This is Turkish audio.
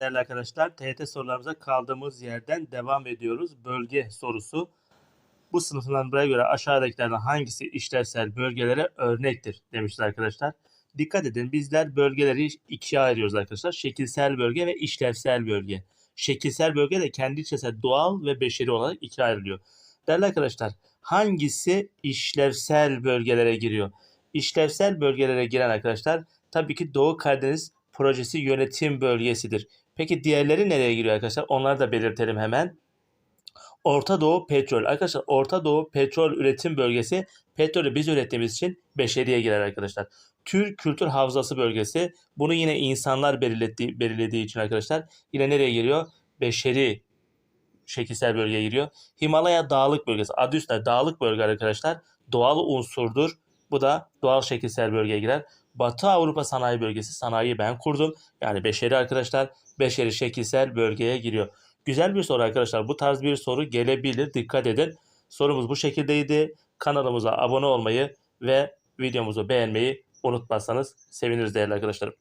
Değerli arkadaşlar, TYT sorularımıza kaldığımız yerden devam ediyoruz. Bölge sorusu. Bu sınıflandırmaya göre aşağıdakilerden hangisi işlevsel bölgelere örnektir demişler arkadaşlar. Dikkat edin bizler bölgeleri ikiye ayırıyoruz arkadaşlar. Şekilsel bölge ve işlevsel bölge. Şekilsel bölge de kendi içerisinde doğal ve beşeri olarak ikiye ayrılıyor. Değerli arkadaşlar hangisi işlevsel bölgelere giriyor? İşlevsel bölgelere giren arkadaşlar tabii ki Doğu Karadeniz projesi yönetim bölgesidir. Peki diğerleri nereye giriyor arkadaşlar? Onları da belirtelim hemen. Orta Doğu Petrol. Arkadaşlar Orta Doğu Petrol Üretim Bölgesi petrolü biz ürettiğimiz için beşeriye girer arkadaşlar. Türk Kültür Havzası Bölgesi. Bunu yine insanlar belirlediği, belirlediği için arkadaşlar yine nereye giriyor? Beşeri şekilsel bölgeye giriyor. Himalaya Dağlık Bölgesi. Adı üstünde dağlık bölge arkadaşlar. Doğal unsurdur. Bu da doğal şekilsel bölgeye girer. Batı Avrupa Sanayi Bölgesi. Sanayiyi ben kurdum. Yani beşeri arkadaşlar. Beşeri şekilsel bölgeye giriyor. Güzel bir soru arkadaşlar. Bu tarz bir soru gelebilir. Dikkat edin. Sorumuz bu şekildeydi. Kanalımıza abone olmayı ve videomuzu beğenmeyi unutmazsanız seviniriz değerli arkadaşlarım.